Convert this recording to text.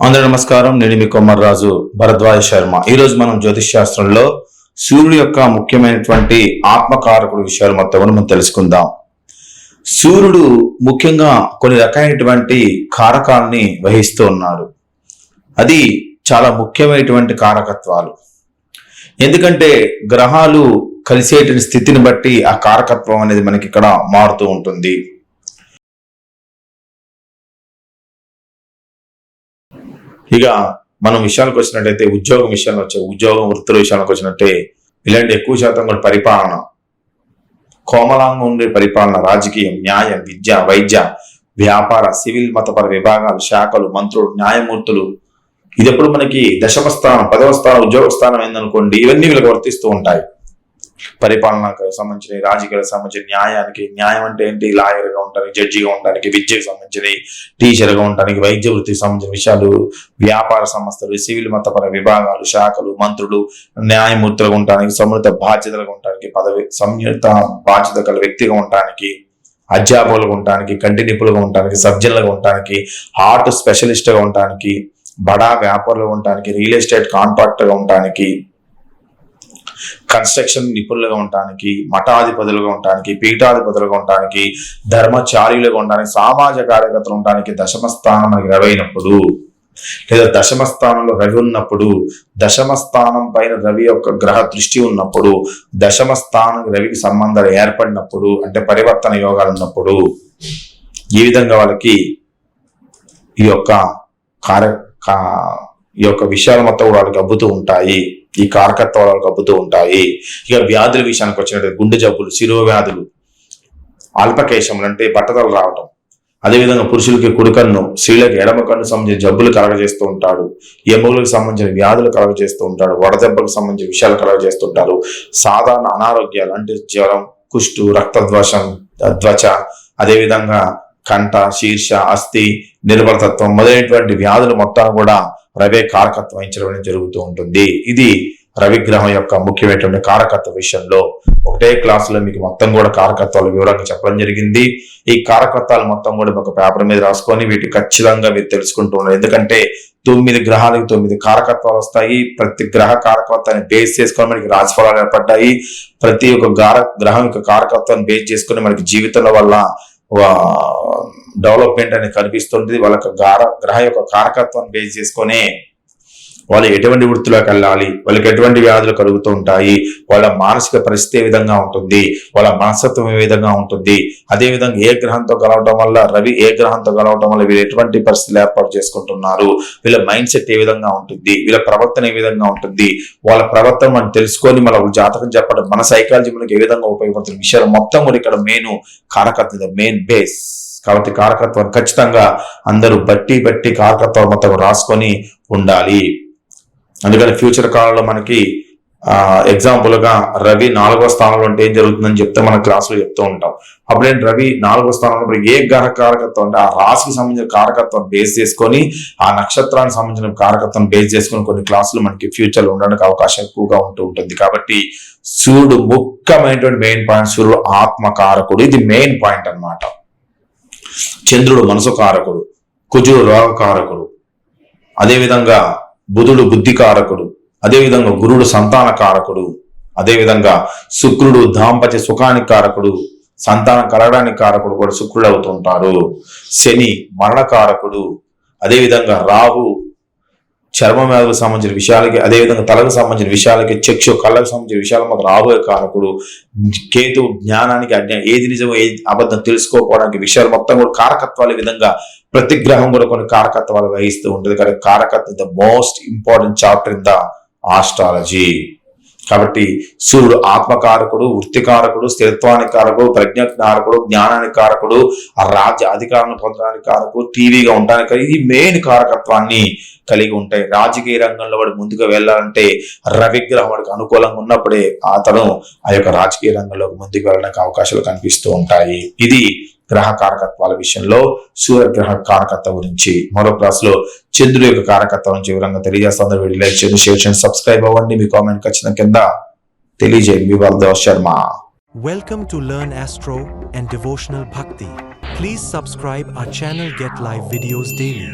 అందరూ నమస్కారం. నేను మీ కొమ్మర్రాజు భరద్వాజ శర్మ. ఈ రోజు మనం జ్యోతిష్ శాస్త్రంలో సూర్యుడు యొక్క ముఖ్యమైనటువంటి ఆత్మకారకుడు విషయాలు మొత్తం కూడా మనం తెలుసుకుందాం. సూర్యుడు ముఖ్యంగా కొన్ని రకమైనటువంటి కారకాలని వహిస్తూ ఉన్నాడు. అది చాలా ముఖ్యమైనటువంటి కారకత్వాలు. ఎందుకంటే గ్రహాలు కలిసేటువంటి స్థితిని బట్టి ఆ కారకత్వం అనేది మనకి ఇక్కడ మారుతూ ఉంటుంది. ఇక మనం విషయానికి వచ్చినట్టయితే ఉద్యోగం విషయానికి వచ్చే ఉద్యోగం వృత్తుల విషయానికి వచ్చినట్టే ఇలాంటి ఎక్కువ శాతం కూడా పరిపాలన కోమలంగా ఉండే పరిపాలన రాజకీయం న్యాయం విద్య వైద్య వ్యాపార సివిల్ మతపర విభాగాలు శాఖలు మంత్రులు న్యాయమూర్తులు ఇది ఎప్పుడు మనకి దశమ స్థానం పదవ స్థానం ఉద్యోగ స్థానం ఏందనుకోండి ఇవన్నీ వీళ్ళకి వర్తిస్తూ ఉంటాయి. పరిపాలనకు సంబంధించిన రాజకీయాలకు సంబంధించిన న్యాయానికి న్యాయం అంటే ఏంటి? లాయర్గా ఉండడానికి జడ్జిగా ఉండడానికి విద్యకు సంబంధించినవి టీచర్గా ఉండడానికి వైద్య వృత్తికి సంబంధించిన విషయాలు వ్యాపార సంస్థలు సివిల్ మతపర విభాగాలు శాఖలు మంత్రులు న్యాయమూర్తులుగా ఉండడానికి సమృద్ధ బాధ్యతలుగా ఉండడానికి పదవి సంయుక్త బాధ్యత గల వ్యక్తిగా ఉండడానికి అధ్యాపకులుగా ఉండడానికి కంటి నిపుణులుగా ఉండడానికి సర్జన్లుగా ఉండడానికి హార్ట్ స్పెషలిస్ట్గా ఉండడానికి బడా వ్యాపారులుగా ఉండడానికి రియల్ ఎస్టేట్ కాంట్రాక్టర్గా ఉండడానికి కన్స్ట్రక్షన్ నిపుణులుగా ఉండటానికి మఠాధిపతులుగా ఉండటానికి పీఠాధిపతులుగా ఉండటానికి ధర్మచార్యులుగా ఉండడానికి సామాజిక కార్యకర్తలు ఉండడానికి దశమ స్థానం మనకి రవి అయినప్పుడు లేదా దశమ స్థానంలో రవి ఉన్నప్పుడు దశమ స్థానం పైన రవి యొక్క గ్రహ దృష్టి ఉన్నప్పుడు దశమ స్థానం రవికి సంబంధాలు ఏర్పడినప్పుడు అంటే పరివర్తన యోగాలు ఉన్నప్పుడు ఈ విధంగా వాళ్ళకి ఈ యొక్క కార్య కా- ఈ యొక్క విషయాలు మొత్తం కూడా వాళ్ళకి అబ్బుతూ ఉంటాయి. ఈ కారకత్వాలను వాళ్ళకి ఉంటాయి. ఇక వ్యాధుల విషయానికి వచ్చినట్టు గుండె జబ్బులు శిరో వ్యాధులు అల్పకేశములు అంటే బట్టతలు రావటం. అదేవిధంగా పురుషులకి కుడికన్ను స్త్రీలకు ఎడమ కన్ను సంబంధించిన జబ్బులు కలగజేస్తూ ఉంటాడు. ఎముకలకు సంబంధించిన వ్యాధులు కలగజేస్తూ ఉంటాడు. వడదెబ్బలకు సంబంధించిన విషయాలు కలగజేస్తుంటారు సాధారణ అనారోగ్యాలు అంటే జ్వరం కుష్టు రక్తద్వశం ధ్వచ అదేవిధంగా కంఠ శీర్ష అస్థి నిర్బలతత్వం మొదలైనటువంటి వ్యాధులు మొత్తం కూడా రవే కారకత్వం వహించడం అనేది జరుగుతూ ఉంటుంది. ఇది రవిగ్రహం యొక్క ముఖ్యమైనటువంటి కారకత్వ విషయంలో ఒకటే క్లాసులో మీకు మొత్తం కూడా కారకత్వాలు వివరంగా చెప్పడం జరిగింది. ఈ కారకత్వాలు మొత్తం కూడా ఒక పేపర్ మీద రాసుకొని వీటి ఖచ్చితంగా మీరు తెలుసుకుంటూ ఉన్నారు ఎందుకంటే తొమ్మిది గ్రహాలకు తొమ్మిది కారకత్వాలు వస్తాయి. ప్రతి గ్రహ కారకత్వాన్ని బేస్ చేసుకొని మనకి రాశిఫలాలు ఏర్పడ్డాయి. ప్రతి ఒక్క గార గ్రహం యొక్క కారకత్వాన్ని బేస్ చేసుకొని మనకి జీవితంలో వల్ల డెవలప్మెంట్ అనేది కనిపిస్తుంది వాళ్ళ గార గ్రహ యొక్క కారకత్వాన్ని బేస్ చేసుకొని వాళ్ళు ఎటువంటి వృత్తిలోకి వెళ్ళాలి వాళ్ళకి ఎటువంటి వ్యాధులు కలుగుతూ ఉంటాయి వాళ్ళ మానసిక పరిస్థితి ఏ విధంగా ఉంటుంది వాళ్ళ మనస్తత్వం ఏ విధంగా ఉంటుంది అదే విధంగా ఏ గ్రహంతో కలవటం వల్ల రవి ఏ గ్రహంతో కలవటం వల్ల వీళ్ళు ఎటువంటి పరిస్థితులు ఏర్పాటు చేసుకుంటున్నారు వీళ్ళ మైండ్ సెట్ ఏ విధంగా ఉంటుంది వీళ్ళ ప్రవర్తన ఏ విధంగా ఉంటుంది వాళ్ళ ప్రవర్తన మనం తెలుసుకొని మన జాతకం చెప్పడం మన సైకాలజీ మనకి ఏ విధంగా ఉపయోగపడుతున్న విషయాలు మొత్తం కూడా ఇక్కడ మెయిన్ కారకత్వం మెయిన్ బేస్ కాబట్టి కారకత్వం ఖచ్చితంగా అందరూ బట్టి బట్టి కారకత్వం మొత్తం రాసుకొని ఉండాలి. అందుకని ఫ్యూచర్ కాలంలో మనకి ఎగ్జాంపుల్గా రవి నాలుగో స్థానంలో ఉంటే ఏం జరుగుతుందని చెప్తే మన క్లాసులో చెప్తూ ఉంటాం. అప్పుడేంటి రవి నాలుగో స్థానంలో ఇప్పుడు ఏ గ్రహ కారకత్వం అంటే ఆ రాశికి సంబంధించిన కారకత్వం బేస్ చేసుకొని ఆ నక్షత్రానికి సంబంధించిన కారకత్వం బేస్ చేసుకొని కొన్ని క్లాసులు మనకి ఫ్యూచర్లో ఉండడానికి అవకాశం ఎక్కువగా ఉంటూ ఉంటుంది. కాబట్టి సూర్యుడు ముఖ్యమైనటువంటి మెయిన్ పాయింట్ సూర్యుడు ఆత్మకారకుడు. ఇది మెయిన్ పాయింట్ అన్నమాట. చంద్రుడు మనసు కారకుడు కుజుడు రోగకారకుడు అదేవిధంగా బుధుడు బుద్ధికారకుడు అదేవిధంగా గురుడు సంతాన కారకుడు అదేవిధంగా శుక్రుడు దాంపత్య సుఖానికి కారకుడు సంతానం కలగడానికి కారకుడు కూడా శుక్రుడు అవుతుంటారు శని మరణకారకుడు అదేవిధంగా రాహు చర్మ వ్యాధులకు సంబంధించిన విషయాలకి అదేవిధంగా తలకు సంబంధించిన విషయాలకి చక్షు కళ్ళకు సంబంధించిన విషయాల మాత్రం రాబోయే కారకుడు కేతు జ్ఞానానికి అజ్ఞా ఏది నిజం ఏది అబద్ధం తెలుసుకోకపోవడానికి విషయాలు మొత్తం కూడా కారకత్వాల విధంగా ప్రతి గ్రహం కూడా కొన్ని కారకత్వాలు వహిస్తూ ఉంటుంది. కానీ కారకత్వం the most important chapter in the astrology కాబట్టి సూర్యుడు ఆత్మకారకుడు వృత్తికారకుడు స్థిరత్వానికి కారకుడు ప్రజ్ఞాకారకుడు జ్ఞానానికి కారకుడు ఆ రాజ్య అధికారాన్ని పొందడానికి కారకుడు టీవీగా ఉండడానికి ఇది మెయిన్ కారకత్వాన్ని కలిగి ఉంటాయి. రాజకీయ రంగంలో వాడు ముందుకు వెళ్ళాలంటే రవిగ్రహం వాడికి అనుకూలంగా ఉన్నప్పుడే అతను ఆ యొక్క రాజకీయ రంగంలోకి ముందుకు వెళ్ళడానికి అవకాశాలు కనిపిస్తూ ఉంటాయి. ఇది గ్రహ కారకత్వాల విషయంలో సూర్యగ్రహ కారకత్వం గురించి మరో క్లాస్లో చంద్రుడి యొక్క కారకత్వం గురించి వివరంగా తెలియజేస్తుంది వీడియో లైక్ చేయండి షేర్ చేయండి సబ్స్క్రైబ్ అవ్వండి. మీ కామెంట్ ఖచ్చితం కింద తెలియజేయండి. మీ Varada Sharma. Welcome to learn astro and devotional Bhakti please subscribe our channel get live videos daily